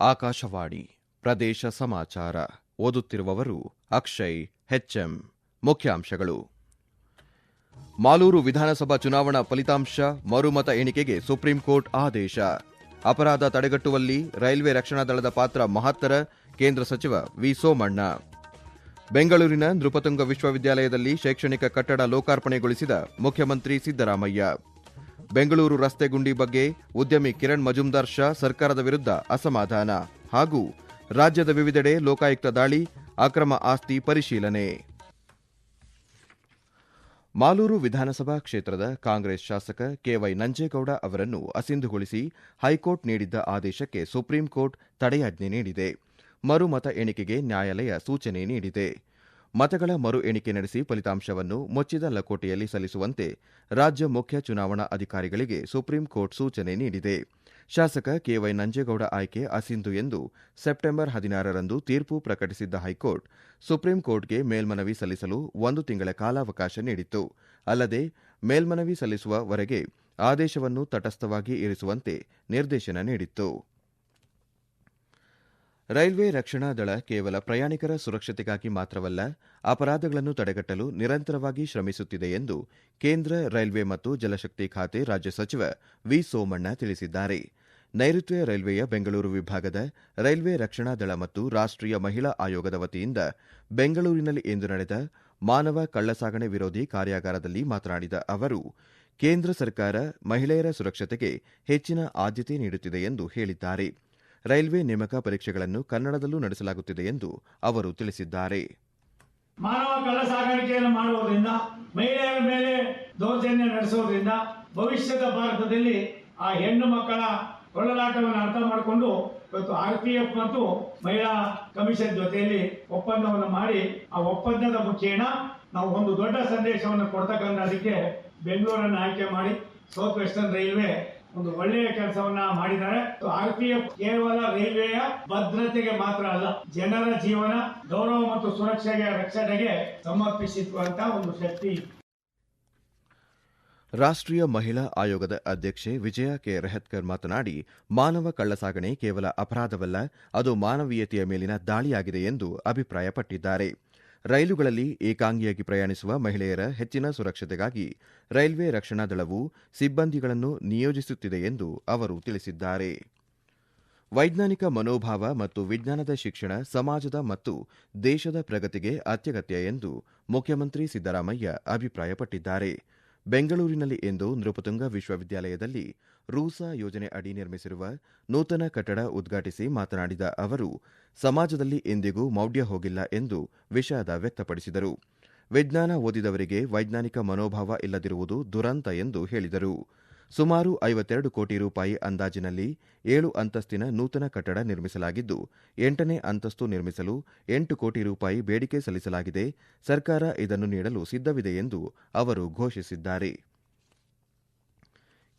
ಆಕಾಶವಾಣಿ ಪ್ರದೇಶ ಸಮಾಚಾರ. ಓದುತ್ತಿರುವವರು ಅಕ್ಷಯ್ ಹೆಚ್ಎಂ ಮುಖ್ಯಾಂಶಗಳು. ಮಾಲೂರು ವಿಧಾನಸಭಾ ಚುನಾವಣಾ ಫಲಿತಾಂಶ, ಮರುಮತ ಎಣಿಕೆಗೆ ಸುಪ್ರೀಂ ಕೋರ್ಟ್ ಆದೇಶ. ಅಪರಾಧ ತಡೆಗಟ್ಟುವಲ್ಲಿ ರೈಲ್ವೆ ರಕ್ಷಣಾ ದಳದ ಪಾತ್ರ ಮಹತ್ತರ, ಕೇಂದ್ರ ಸಚಿವ ವಿ. ಸೋಮಣ್ಣ. ಬೆಂಗಳೂರಿನ ನೃಪತುಂಗ ವಿಶ್ವವಿದ್ಯಾಲಯದಲ್ಲಿ ಶೈಕ್ಷಣಿಕ ಕಟ್ಟಡ ಲೋಕಾರ್ಪಣೆಗೊಳಿಸಿದ ಮುಖ್ಯಮಂತ್ರಿ ಸಿದ್ದರಾಮಯ್ಯ. ಬೆಂಗಳೂರು ರಸ್ತೆ ಗುಂಡಿ ಬಗ್ಗೆ ಉದ್ಯಮಿ ಕಿರಣ್ ಮಜುಂದಾರ್ ಶಾ ಸರ್ಕಾರದ ವಿರುದ್ಧ ಅಸಮಾಧಾನ ಹಾಗೂ ರಾಜ್ಯದ ವಿವಿಧೆಡೆ ಲೋಕಾಯುಕ್ತ ದಾಳಿ, ಅಕ್ರಮ ಆಸ್ತಿ ಪರಿಶೀಲನೆ. ಮಾಲೂರು ವಿಧಾನಸಭಾ ಕ್ಷೇತ್ರದ ಕಾಂಗ್ರೆಸ್ ಶಾಸಕ ಕೆವೈ ನಂಜೇಗೌಡ ಅವರನ್ನು ಅಸಿಂಧುಗೊಳಿಸಿ ಹೈಕೋರ್ಟ್ ನೀಡಿದ್ದ ಆದೇಶಕ್ಕೆ ಸುಪ್ರೀಂ ಕೋರ್ಟ್ ತಡೆಯಾಜ್ಞೆ ನೀಡಿದೆ. ಮರುಮತ ಎಣಿಕೆಗೆ ನ್ಯಾಯಾಲಯ ಸೂಚನೆ ನೀಡಿದೆ. ಮತಗಳ ಮರು ಎಣಿಕೆ ನಡೆಸಿ ಫಲಿತಾಂಶವನ್ನು ಮುಚ್ಚಿದ ಲಕೋಟೆಯಲ್ಲಿ ಸಲ್ಲಿಸುವಂತೆ ರಾಜ್ಯ ಮುಖ್ಯ ಚುನಾವಣಾ ಅಧಿಕಾರಿಗಳಿಗೆ ಸುಪ್ರೀಂ ಕೋರ್ಟ್ ಸೂಚನೆ ನೀಡಿದೆ. ಶಾಸಕ ಕೆವೈ ನಂಜೇಗೌಡ ಆಯ್ಕೆ ಅಸಿಂಧು ಎಂದು ಸೆಪ್ಟೆಂಬರ್ ಹದಿನಾರರಂದು ತೀರ್ಪು ಪ್ರಕಟಿಸಿದ್ದ ಹೈಕೋರ್ಟ್ ಸುಪ್ರೀಂ ಕೋರ್ಟ್ಗೆ ಮೇಲ್ಮನವಿ ಸಲ್ಲಿಸಲು ಒಂದು ತಿಂಗಳ ಕಾಲಾವಕಾಶ ನೀಡಿತ್ತು. ಅಲ್ಲದೆ ಮೇಲ್ಮನವಿ ಸಲ್ಲಿಸುವವರೆಗೆ ಆದೇಶವನ್ನು ತಟಸ್ಥವಾಗಿ ಇರಿಸುವಂತೆ ನಿರ್ದೇಶನ ನೀಡಿತ್ತು. ರೈಲ್ವೆ ರಕ್ಷಣಾ ದಳ ಕೇವಲ ಪ್ರಯಾಣಿಕರ ಸುರಕ್ಷತೆಗಾಗಿ ಮಾತ್ರವಲ್ಲ, ಅಪರಾಧಗಳನ್ನು ತಡೆಗಟ್ಟಲು ನಿರಂತರವಾಗಿ ಶ್ರಮಿಸುತ್ತಿದೆ ಎಂದು ಕೇಂದ್ರ ರೈಲ್ವೆ ಮತ್ತು ಜಲಶಕ್ತಿ ಖಾತೆ ರಾಜ್ಯ ಸಚಿವ ವಿ. ಸೋಮಣ್ಣ ತಿಳಿಸಿದ್ದಾರೆ. ನೈಋತ್ಯ ರೈಲ್ವೆಯ ಬೆಂಗಳೂರು ವಿಭಾಗದ ರೈಲ್ವೆ ರಕ್ಷಣಾ ದಳ ಮತ್ತು ರಾಷ್ಟೀಯ ಮಹಿಳಾ ಆಯೋಗದ ವತಿಯಿಂದ ಬೆಂಗಳೂರಿನಲ್ಲಿ ಇಂದು ನಡೆದ ಮಾನವ ಕಳ್ಳಸಾಗಣೆ ವಿರೋಧಿ ಕಾರ್ಯಾಗಾರದಲ್ಲಿ ಮಾತನಾಡಿದ ಅವರು, ಕೇಂದ್ರ ಸರ್ಕಾರ ಮಹಿಳೆಯರ ಸುರಕ್ಷತೆಗೆ ಹೆಚ್ಚಿನ ಆದ್ಯತೆ ನೀಡುತ್ತಿದೆ ಎಂದು ಹೇಳಿದ್ದಾರೆ. ರೈಲ್ವೆ ನೇಮಕ ಪರೀಕ್ಷೆಗಳನ್ನು ಕನ್ನಡದಲ್ಲೂ ನಡೆಸಲಾಗುತ್ತಿದೆ ಎಂದು ಅವರು ತಿಳಿಸಿದ್ದಾರೆ. ಮಾನವ ಕಳ್ಳ ಸಾಗಾಣಿಕೆಯನ್ನು ಮಾಡುವುದರಿಂದ, ಮಹಿಳೆಯರ ಮೇಲೆ ದೌರ್ಜನ್ಯ ನಡೆಸುವುದರಿಂದ ಭವಿಷ್ಯದ ಭಾರತದಲ್ಲಿ ಆ ಹೆಣ್ಣು ಮಕ್ಕಳ ಒಳಲಾಟವನ್ನು ಅರ್ಥ ಮಾಡಿಕೊಂಡು ಇವತ್ತು ಆರ್ ಪಿ ಎಫ್ ಮತ್ತು ಮಹಿಳಾ ಕಮಿಷನ್ ಜೊತೆಯಲ್ಲಿ ಒಪ್ಪಂದವನ್ನು ಮಾಡಿ, ಆ ಒಪ್ಪಂದದ ಮುಖೇನ ನಾವು ಒಂದು ದೊಡ್ಡ ಸಂದೇಶವನ್ನು ಕೊಡ್ತಕ್ಕಂಥದಕ್ಕೆ ಬೆಂಗಳೂರನ್ನು ಆಯ್ಕೆ ಮಾಡಿ ಸೌತ್ ವೆಸ್ಟರ್ನ್ ರೈಲ್ವೆ ಒಂದು ಒಳ್ಳೆಯ ಕೆಲಸವನ್ನ ಮಾಡಿದ್ದಾರೆ. ಆರ್ ಪಿ ಎಫ್ ಕೇವಲ ರೈಲ್ವೆಯ ಭದ್ರತೆಗೆ ಮಾತ್ರ ಅಲ್ಲ, ಜನರ ಜೀವನ, ಗೌರವ ಮತ್ತು ಸುರಕ್ಷೆಗೆ, ರಕ್ಷಣೆಗೆ ಸಮರ್ಪಿಸಿರುವಂತ ಒಂದು ಶಕ್ತಿ. ರಾಷ್ಟೀಯ ಮಹಿಳಾ ಆಯೋಗದ ಅಧ್ಯಕ್ಷೆ ವಿಜಯ ಕೆ. ರೆಹತ್ಕರ್ ಮಾತನಾಡಿ, ಮಾನವ ಕಳ್ಳಸಾಗಣೆ ಕೇವಲ ಅಪರಾಧವಲ್ಲ, ಅದು ಮಾನವೀಯತೆಯ ಮೇಲಿನ ದಾಳಿಯಾಗಿದೆ ಎಂದು ಅಭಿಪ್ರಾಯಪಟ್ಟಿದ್ದಾರೆ. ರೈಲುಗಳಲ್ಲಿ ಏಕಾಂಗಿಯಾಗಿ ಪ್ರಯಾಣಿಸುವ ಮಹಿಳೆಯರ ಹೆಚ್ಚಿನ ಸುರಕ್ಷತೆಗಾಗಿ ರೈಲ್ವೆ ರಕ್ಷಣಾ ದಳವು ಸಿಬ್ಬಂದಿಗಳನ್ನು ನಿಯೋಜಿಸುತ್ತಿದೆ ಎಂದು ಅವರು ತಿಳಿಸಿದ್ದಾರೆ. ವೈಜ್ಞಾನಿಕ ಮನೋಭಾವ ಮತ್ತು ವಿಜ್ಞಾನದ ಶಿಕ್ಷಣ ಸಮಾಜದ ಮತ್ತು ದೇಶದ ಪ್ರಗತಿಗೆ ಅತ್ಯಗತ್ಯ ಎಂದು ಮುಖ್ಯಮಂತ್ರಿ ಸಿದ್ದರಾಮಯ್ಯ ಅಭಿಪ್ರಾಯಪಟ್ಟಿದ್ದಾರೆ. ಬೆಂಗಳೂರಿನಲ್ಲಿ ಇಂದು ನೃಪತುಂಗ ವಿಶ್ವವಿದ್ಯಾಲಯದಲ್ಲಿ ರೂಸಾ ಯೋಜನೆ ಅಡಿ ನಿರ್ಮಿಸಿರುವ ನೂತನ ಕಟ್ಟಡ ಉದ್ಘಾಟಿಸಿ ಮಾತನಾಡಿದ ಅವರು, ಸಮಾಜದಲ್ಲಿ ಎಂದಿಗೂ ಮೌಢ್ಯ ಹೋಗಿಲ್ಲ ಎಂದು ವಿಷಾದ ವ್ಯಕ್ತಪಡಿಸಿದರು. ವಿಜ್ಞಾನ ಓದಿದವರಿಗೆ ವೈಜ್ಞಾನಿಕ ಮನೋಭಾವ ಇಲ್ಲದಿರುವುದು ದುರಂತ ಎಂದು ಹೇಳಿದರು. ಸುಮಾರು ಐವತ್ತೆರಡು ಕೋಟಿ ರೂಪಾಯಿ ಅಂದಾಜಿನಲ್ಲಿ ಏಳು ಅಂತಸ್ತಿನ ನೂತನ ಕಟ್ಟಡ ನಿರ್ಮಿಸಲಾಗಿದ್ದು, ಎಂಟನೇ ಅಂತಸ್ತು ನಿರ್ಮಿಸಲು ಎಂಟು ಕೋಟಿ ರೂಪಾಯಿ ಬೇಡಿಕೆ ಸಲ್ಲಿಸಲಾಗಿದೆ. ಸರ್ಕಾರ ಇದನ್ನು ನೀಡಲು ಸಿದ್ದವಿದೆ ಎಂದು ಅವರು ಘೋಷಿಸಿದ್ದಾರೆ.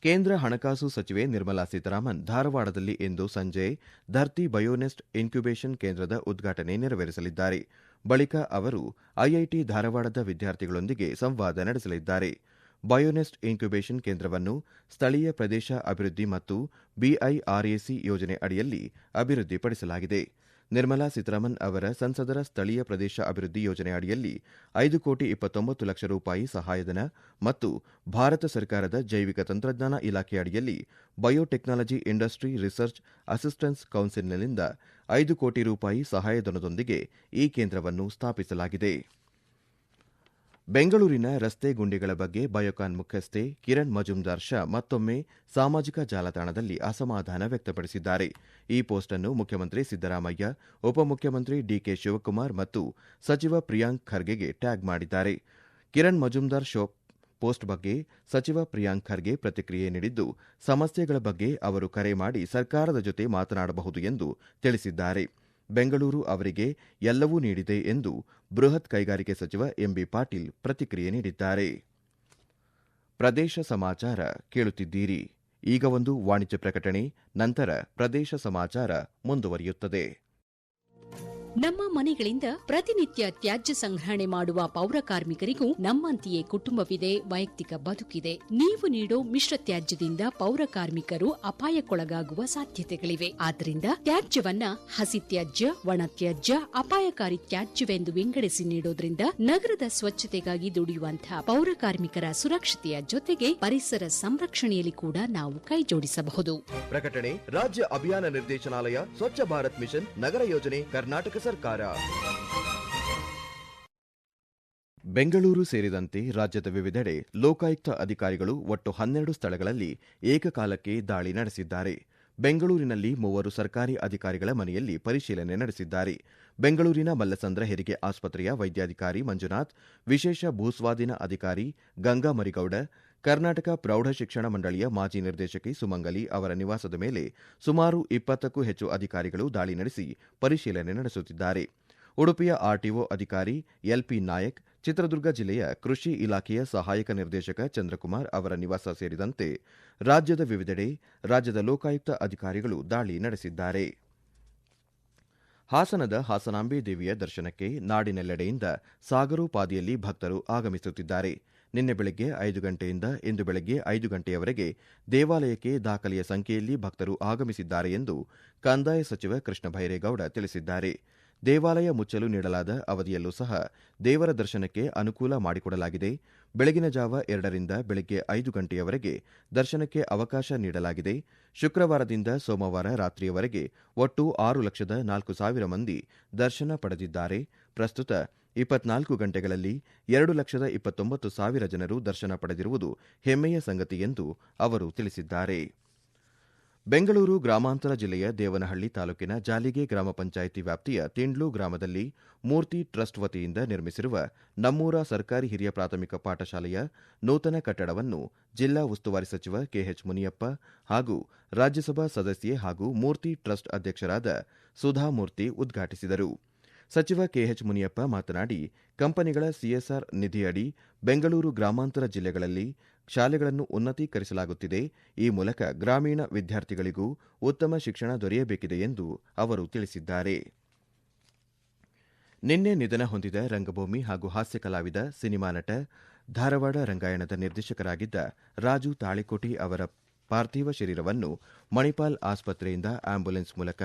ಕೇಂದ್ರ ಹಣಕಾಸು ಸಚಿವೆ ನಿರ್ಮಲಾ ಸೀತಾರಾಮನ್ ಧಾರವಾಡದಲ್ಲಿ ಇಂದು ಸಂಜೆ ಧರ್ತಿ ಬಯೋನೆಸ್ಟ್ ಇನ್ಕ್ಯುಬೇಷನ್ ಕೇಂದ್ರದ ಉದ್ಘಾಟನೆ ನೆರವೇರಿಸಲಿದ್ದಾರೆ. ಬಳಿಕ ಅವರು ಐಐಟಿ ಧಾರವಾಡದ ವಿದ್ಯಾರ್ಥಿಗಳೊಂದಿಗೆ ಸಂವಾದ ನಡೆಸಲಿದ್ದಾರೆ. ಬಯೋನೆಸ್ಟ್ ಇನ್ಕ್ಯುಬೇಷನ್ ಕೇಂದ್ರವನ್ನು ಸ್ಥಳೀಯ ಪ್ರದೇಶ ಅಭಿವೃದ್ಧಿ ಮತ್ತು ಬಿಐಆರ್ಎಸಿ ಯೋಜನೆ ಅಡಿಯಲ್ಲಿ ಅಭಿವೃದ್ಧಿಪಡಿಸಲಾಗಿದೆ. ನಿರ್ಮಲಾ ಸೀತಾರಾಮನ್ ಅವರ ಸಂಸದರ ಸ್ಥಳೀಯ ಪ್ರದೇಶ ಅಭಿವೃದ್ಧಿ ಯೋಜನೆ ಅಡಿಯಲ್ಲಿ ಐದು ಕೋಟಿ ಇಪ್ಪತ್ತೊಂಬತ್ತು ಲಕ್ಷ ರೂಪಾಯಿ ಸಹಾಯಧನ ಮತ್ತು ಭಾರತ ಸರ್ಕಾರದ ಜೈವಿಕ ತಂತ್ರಜ್ಞಾನ ಇಲಾಖೆ ಅಡಿಯಲ್ಲಿ ಬಯೋಟೆಕ್ನಾಲಜಿ ಇಂಡಸ್ಟ್ರಿ ರಿಸರ್ಚ್ ಅಸಿಸ್ಟೆನ್ಸ್ ಕೌನ್ಸಿಲ್ನಿಂದ ಐದು ಕೋಟಿ ರೂಪಾಯಿ ಸಹಾಯಧನದೊಂದಿಗೆ ಈ ಕೇಂದ್ರವನ್ನು ಸ್ಥಾಪಿಸಲಾಗಿದೆ. ಬೆಂಗಳೂರಿನ ರಸ್ತೆ ಗುಂಡಿಗಳ ಬಗ್ಗೆ ಬಯೋಕಾನ್ ಮುಖ್ಯಸ್ಥೆ ಕಿರಣ್ ಮಜುಮ್ದಾರ್ ಶಾ ಮತ್ತೊಮ್ಮೆ ಸಾಮಾಜಿಕ ಜಾಲತಾಣದಲ್ಲಿ ಅಸಮಾಧಾನ ವ್ಯಕ್ತಪಡಿಸಿದ್ದಾರೆ. ಈ ಪೋಸ್ಟ್ ಅನ್ನು ಮುಖ್ಯಮಂತ್ರಿ ಸಿದ್ದರಾಮಯ್ಯ, ಉಪಮುಖ್ಯಮಂತ್ರಿ ಡಿಕೆ ಶಿವಕುಮಾರ್ ಮತ್ತು ಸಚಿವ ಪ್ರಿಯಾಂಕ್ ಖರ್ಗೆಗೆ ಟ್ಯಾಗ್ ಮಾಡಿದ್ದಾರೆ. ಕಿರಣ್ ಮಜುಮ್ದಾರ್ ಶೋ ಪೋಸ್ಟ್ ಬಗ್ಗೆ ಸಚಿವ ಪ್ರಿಯಾಂಕ್ ಖರ್ಗೆ ಪ್ರತಿಕ್ರಿಯೆ ನೀಡಿದ್ದು, ಸಮಸ್ಯೆಗಳ ಬಗ್ಗೆ ಅವರು ಕರೆ ಮಾಡಿ ಸರ್ಕಾರದ ಜೊತೆ ಮಾತನಾಡಬಹುದು ಎಂದು ತಿಳಿಸಿದ್ದಾರೆ. ಬೆಂಗಳೂರು ಅವರಿಗೆ ಎಲ್ಲವೂ ನೀಡಿದೆ ಎಂದು ಬೃಹತ್ ಕೈಗಾರಿಕೆ ಸಚಿವ ಎಂಬಿ ಪಾಟೀಲ್ ಪ್ರತಿಕ್ರಿಯೆ ನೀಡಿದ್ದಾರೆ. ಪ್ರದೇಶ ಸಮಾಚಾರ ಕೇಳುತ್ತಿದ್ದೀರಿ. ಈಗ ಒಂದು ವಾಣಿಜ್ಯ ಪ್ರಕಟಣೆ, ನಂತರ ಪ್ರದೇಶ ಸಮಾಚಾರ ಮುಂದುವರಿಯುತ್ತದೆ. ನಮ್ಮ ಮನೆಗಳಿಂದ ಪ್ರತಿನಿತ್ಯ ತ್ಯಾಜ್ಯ ಸಂಗ್ರಹಣೆ ಮಾಡುವ ಪೌರ ಕಾರ್ಮಿಕರಿಗೂ ನಮ್ಮಂತೆಯೇ ಕುಟುಂಬವಿದೆ, ವೈಯಕ್ತಿಕ ಬದುಕಿದೆ. ನೀವು ನೀಡೋ ಮಿಶ್ರ ತ್ಯಾಜ್ಯದಿಂದ ಪೌರ ಕಾರ್ಮಿಕರು ಅಪಾಯಕ್ಕೊಳಗಾಗುವ ಸಾಧ್ಯತೆಗಳಿವೆ. ಆದ್ದರಿಂದ ತ್ಯಾಜ್ಯವನ್ನ ಹಸಿ ತ್ಯಾಜ್ಯ, ಒಣ ತ್ಯಾಜ್ಯ, ಅಪಾಯಕಾರಿ ತ್ಯಾಜ್ಯವೆಂದು ವಿಂಗಡಿಸಿ ನೀಡೋದ್ರಿಂದ ನಗರದ ಸ್ವಚ್ಛತೆಗಾಗಿ ದುಡಿಯುವಂತಹ ಪೌರ ಕಾರ್ಮಿಕರ ಸುರಕ್ಷತೆಯ ಜೊತೆಗೆ ಪರಿಸರ ಸಂರಕ್ಷಣೆಯಲ್ಲಿ ಕೂಡ ನಾವು ಕೈಜೋಡಿಸಬಹುದು. ಪ್ರಕಟಣೆ, ರಾಜ್ಯ ಅಭಿಯಾನ ನಿರ್ದೇಶನಾಲಯ, ಸ್ವಚ್ಛ ಭಾರತ್ ಮಿಷನ್, ನಗರ ಯೋಜನೆ, ಕರ್ನಾಟಕ ಸರ್ಕಾರ. ಬೆಂಗಳೂರು ಸೇರಿದಂತೆ ರಾಜ್ಯದ ವಿವಿಧೆಡೆ ಲೋಕಾಯುಕ್ತ ಅಧಿಕಾರಿಗಳು ಒಟ್ಟು ಹನ್ನೆರಡು ಸ್ಥಳಗಳಲ್ಲಿ ಏಕಕಾಲಕ್ಕೆ ದಾಳಿ ನಡೆಸಿದ್ದಾರೆ. ಬೆಂಗಳೂರಿನಲ್ಲಿ ಮೂವರು ಸರ್ಕಾರಿ ಅಧಿಕಾರಿಗಳ ಮನೆಯಲ್ಲಿ ಪರಿಶೀಲನೆ ನಡೆಸಿದ್ದಾರೆ. ಬೆಂಗಳೂರಿನ ಮಲ್ಲಸಂದ್ರ ಹೆರಿಗೆ ಆಸ್ಪತ್ರೆಯ ವೈದ್ಯಾಧಿಕಾರಿ ಮಂಜುನಾಥ್, ವಿಶೇಷ ಭೂಸ್ವಾಧೀನ ಅಧಿಕಾರಿ ಗಂಗಾ ಮರಿಗೌಡ ಕರ್ನಾಟಕ ಪ್ರೌಢ ಶಿಕ್ಷಣ ಮಂಡಳಿಯ ಮಾಜಿ ನಿರ್ದೇಶಕಿ ಸುಮಂಗಲಿ ಅವರ ನಿವಾಸದ ಮೇಲೆ ಸುಮಾರು ಇಪ್ಪತ್ತಕ್ಕೂ ಹೆಚ್ಚು ಅಧಿಕಾರಿಗಳು ದಾಳಿ ನಡೆಸಿ ಪರಿಶೀಲನೆ ನಡೆಸುತ್ತಿದ್ದಾರೆ. ಉಡುಪಿಯ ಆರ್ಟಿಒ ಅಧಿಕಾರಿ ಎಲ್ಪಿ ನಾಯಕ್, ಚಿತ್ರದುರ್ಗ ಜಿಲ್ಲೆಯ ಕೃಷಿ ಇಲಾಖೆಯ ಸಹಾಯಕ ನಿರ್ದೇಶಕ ಚಂದ್ರಕುಮಾರ್ ಅವರ ನಿವಾಸ ಸೇರಿದಂತೆ ರಾಜ್ಯದ ವಿವಿಧೆಡೆ ರಾಜ್ಯದ ಲೋಕಾಯುಕ್ತ ಅಧಿಕಾರಿಗಳು ದಾಳಿ ನಡೆಸಿದ್ದಾರೆ. ಹಾಸನದ ಹಾಸನಾಂಬೆ ದೇವಿಯ ದರ್ಶನಕ್ಕೆ ನಾಡಿನೆಲ್ಲೆಡೆಯಿಂದ ಸಾಗರೋಪಾದಿಯಲ್ಲಿ ಭಕ್ತರು ಆಗಮಿಸುತ್ತಿದ್ದಾರೆ. ನಿನ್ನೆ ಬೆಳಗ್ಗೆ ಐದು ಗಂಟೆಯಿಂದ ಇಂದು ಬೆಳಗ್ಗೆ ಐದು ಗಂಟೆಯವರೆಗೆ ದೇವಾಲಯಕ್ಕೆ ದಾಖಲೆಯ ಸಂಖ್ಯೆಯಲ್ಲಿ ಭಕ್ತರು ಆಗಮಿಸಿದ್ದಾರೆ ಎಂದು ಕಂದಾಯ ಸಚಿವ ಕೃಷ್ಣ ಭೈರೇಗೌಡ ತಿಳಿಸಿದ್ದಾರೆ. ದೇವಾಲಯ ಮುಚ್ಚಲು ನೀಡಲಾದ ಅವಧಿಯಲ್ಲೂ ಸಹ ದೇವರ ದರ್ಶನಕ್ಕೆ ಅನುಕೂಲ ಮಾಡಿಕೊಡಲಾಗಿದೆ. ಬೆಳಗಿನ ಜಾವ ಎರಡರಿಂದ ಬೆಳಗ್ಗೆ ಐದು ಗಂಟೆಯವರೆಗೆ ದರ್ಶನಕ್ಕೆ ಅವಕಾಶ ನೀಡಲಾಗಿದೆ. ಶುಕ್ರವಾರದಿಂದ ಸೋಮವಾರ ರಾತ್ರಿಯವರೆಗೆ ಒಟ್ಟು ಆರು ಲಕ್ಷದ ನಾಲ್ಕು ಸಾವಿರ ಮಂದಿ ದರ್ಶನ ಪಡೆದಿದ್ದಾರೆ. ಪ್ರಸ್ತುತ ಇಪ್ಪತ್ನಾಲ್ಕು ಗಂಟೆಗಳಲ್ಲಿ ಎರಡು ಲಕ್ಷದ ಇಪ್ಪತ್ತೊಂಬತ್ತು ಸಾವಿರ ಜನರು ದರ್ಶನ ಪಡೆದಿರುವುದು ಹೆಮ್ಮೆಯ ಸಂಗತಿ ಎಂದು ಅವರು ತಿಳಿಸಿದ್ದಾರೆ. ಬೆಂಗಳೂರು ಗ್ರಾಮಾಂತರ ಜಿಲ್ಲೆಯ ದೇವನಹಳ್ಳಿ ತಾಲೂಕಿನ ಜಾಲಿಗೆ ಗ್ರಾಮ ಪಂಚಾಯಿತಿ ವ್ಯಾಪ್ತಿಯ ತಿಂಡ್ಲು ಗ್ರಾಮದಲ್ಲಿ ಮೂರ್ತಿ ಟ್ರಸ್ಟ್ ವತಿಯಿಂದ ನಿರ್ಮಿಸಿರುವ ನಮ್ಮೂರ ಸರ್ಕಾರಿ ಹಿರಿಯ ಪ್ರಾಥಮಿಕ ಪಾಠಶಾಲೆಯ ನೂತನ ಕಟ್ಟಡವನ್ನು ಜಿಲ್ಲಾ ಉಸ್ತುವಾರಿ ಸಚಿವ ಕೆಎಚ್ ಮುನಿಯಪ್ಪ ಹಾಗೂ ರಾಜ್ಯಸಭಾ ಸದಸ್ಯೆ ಹಾಗೂ ಮೂರ್ತಿ ಟ್ರಸ್ಟ್ ಅಧ್ಯಕ್ಷರಾದ ಸುಧಾಮೂರ್ತಿ ಉದ್ಘಾಟಿಸಿದರು. ಸಚಿವ ಕೆಎಚ್ ಮುನಿಯಪ್ಪ ಮಾತನಾಡಿ, ಕಂಪನಿಗಳ ಸಿಎಸ್ಆರ್ ನಿಧಿಯಡಿ ಬೆಂಗಳೂರು ಗ್ರಾಮಾಂತರ ಜಿಲ್ಲೆಗಳಲ್ಲಿ ಶಾಲೆಗಳನ್ನು ಉನ್ನತೀಕರಿಸಲಾಗುತ್ತಿದೆ. ಈ ಮೂಲಕ ಗ್ರಾಮೀಣ ವಿದ್ಯಾರ್ಥಿಗಳಿಗೂ ಉತ್ತಮ ಶಿಕ್ಷಣ ದೊರೆಯಬೇಕಿದೆ ಎಂದು ಅವರು ತಿಳಿಸಿದ್ದಾರೆ. ನಿನ್ನೆ ನಿಧನ ಹೊಂದಿದ ರಂಗಭೂಮಿ ಹಾಗೂ ಹಾಸ್ಯ ಕಲಾವಿದ, ಸಿನಿಮಾ ನಟ, ಧಾರವಾಡ ರಂಗಾಯಣದ ನಿರ್ದೇಶಕರಾಗಿದ್ದ ರಾಜು ತಾಳಿಕೋಟಿ ಅವರ ಪಾರ್ಥಿವ ಶರೀರವನ್ನು ಮಣಿಪಾಲ್ ಆಸ್ಪತ್ರೆಯಿಂದ ಆಂಬ್ಯುಲೆನ್ಸ್ ಮೂಲಕ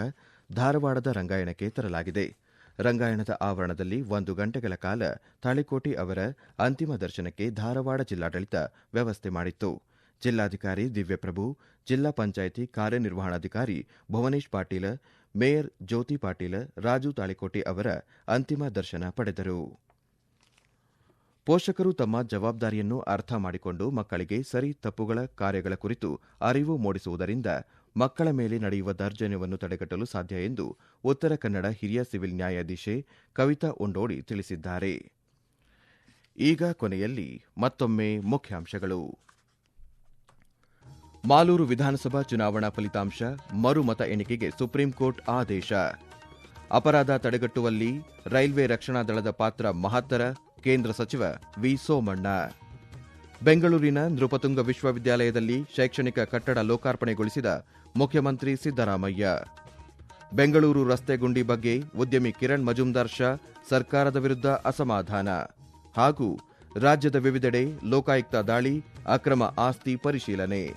ಧಾರವಾಡದ ರಂಗಾಯಣಕ್ಕೆ ತರಲಾಗಿದೆ. ರಂಗಾಯಣದ ಆವರಣದಲ್ಲಿ ಒಂದು ಗಂಟೆಗಳ ಕಾಲ ತಾಳಿಕೋಟಿ ಅವರ ಅಂತಿಮ ದರ್ಶನಕ್ಕೆ ಧಾರವಾಡ ಜಿಲ್ಲಾಡಳಿತ ವ್ಯವಸ್ಥೆ ಮಾಡಿತ್ತು. ಜಿಲ್ಲಾಧಿಕಾರಿ ದಿವ್ಯಪ್ರಭು, ಜಿಲ್ಲಾ ಪಂಚಾಯಿತಿ ಕಾರ್ಯನಿರ್ವಹಣಾಧಿಕಾರಿ ಭುವನೇಶ್ ಪಾಟೀಲ, ಮೇಯರ್ ಜ್ಯೋತಿ ಪಾಟೀಲ, ರಾಜು ತಾಳಿಕೋಟಿ ಅವರ ಅಂತಿಮ ದರ್ಶನ ಪಡೆದರು. ಪೋಷಕರು ತಮ್ಮ ಜವಾಬ್ದಾರಿಯನ್ನು ಅರ್ಥ ಮಾಡಿಕೊಂಡು ಮಕ್ಕಳಿಗೆ ಸರಿ ತಪ್ಪುಗಳ ಕಾರ್ಯಗಳ ಕುರಿತು ಅರಿವು ಮೂಡಿಸುವುದರಿಂದ ಮಕ್ಕಳ ಮೇಲೆ ನಡೆಯುವ ದೌರ್ಜನ್ಯವನ್ನು ತಡೆಗಟ್ಟಲು ಸಾಧ್ಯ ಎಂದು ಉತ್ತರ ಕನ್ನಡ ಹಿರಿಯ ಸಿವಿಲ್ ನ್ಯಾಯಾಧೀಶೆ ಕವಿತಾ ಉಂಡೋಡಿ ತಿಳಿಸಿದ್ದಾರೆ. ಈಗ ಕೊನೆಯಲ್ಲಿ ಮತ್ತೊಮ್ಮೆ ಮುಖ್ಯಾಂಶಗಳು. ಮಾಲೂರು ವಿಧಾನಸಭಾ ಚುನಾವಣಾ ಫಲಿತಾಂಶ ಮರು ಮತ ಎಣಿಕೆಗೆ ಸುಪ್ರೀಂ ಕೋರ್ಟ್ ಆದೇಶ. ಅಪರಾಧ ತಡೆಗಟ್ಟುವಲ್ಲಿ ರೈಲ್ವೆ ರಕ್ಷಣಾ ದಳದ ಪಾತ್ರ ಮಹತ್ತರ, ಕೇಂದ್ರ ಸಚಿವ ವಿ. ಸೋಮಣ್ಣ. ಬೆಂಗಳೂರಿನ ನೃಪತುಂಗ ವಿಶ್ವವಿದ್ಯಾಲಯದಲ್ಲಿ ಶೈಕ್ಷಣಿಕ ಕಟ್ಟಡ ಲೋಕಾರ್ಪಣೆಗೊಳಿಸಿದ ಮುಖ್ಯಮಂತ್ರಿ ಸಿದ್ದರಾಮಯ್ಯ. ಬೆಂಗಳೂರು ರಸ್ತೆ ಗುಂಡಿ ಬಗ್ಗೆ ಉದ್ಯಮಿ ಕಿರಣ್ ಮಜುಂದಾರ್ ಶಾ ಸರ್ಕಾರದ ವಿರುದ್ಧ ಅಸಮಾಧಾನ. ಹಾಗೂ ರಾಜ್ಯದ ವಿವಿಧೆಡೆ ಲೋಕಾಯುಕ್ತ ದಾಳಿ, ಅಕ್ರಮ ಆಸ್ತಿ ಪರಿಶೀಲನೆ.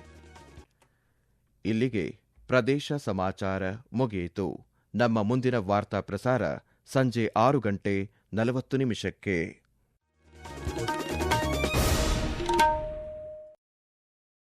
ಇಲ್ಲಿಗೆ ಪ್ರದೇಶ ಸಮಾಚಾರ ಮುಗಿಯಿತು. ನಮ್ಮ ಮುಂದಿನ ವಾರ್ತಾ ಪ್ರಸಾರ ಸಂಜೆ ಆರು ಗಂಟೆ ನಲವತ್ತು ನಿಮಿಷಕ್ಕೆ.